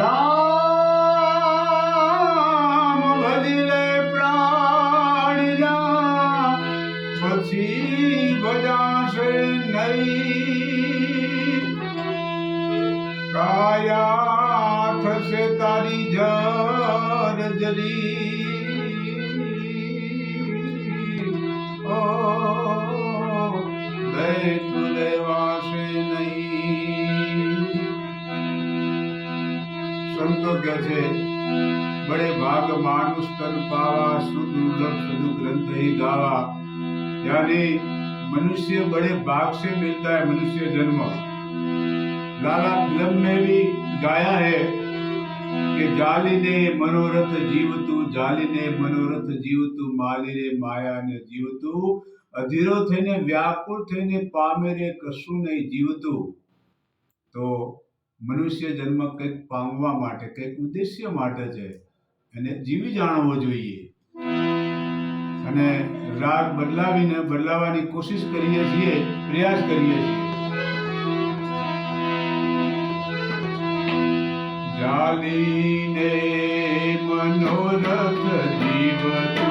રામ ભજલે પ્રાણિયા પછી ભજાશે નહીં. કાયા થશે તારી જર સંતો કહે છે બડે ભાગ માનુષ તન પાવા સુદુર્લભ સદુ ग्रंथ ही गावा यानी मनुष्य बड़े भाग से मिलता है मनुष्य जन्म लाला फिल्म में भी गाया है કે જાલીને મનોરથ જીવતું જાલીને મનોરથ જીવતું માલીને માયાને જીવતું અધીરો થઈને વ્યાકુળ થઈને પામે રે કશું નહીં જીવતું તો મનુષ્ય જન્મ કંઈક પામવા માટે, કંઈક ઉદ્દેશ્ય માટે છે, એને જીવી જાણવો જોઈએ. અને રાગ બદલાવીને બદલાવાની કોશિશ કરીએ છીએ, પ્રયાસ કરીએ છીએ. જાલીને મનોરથ જીવતું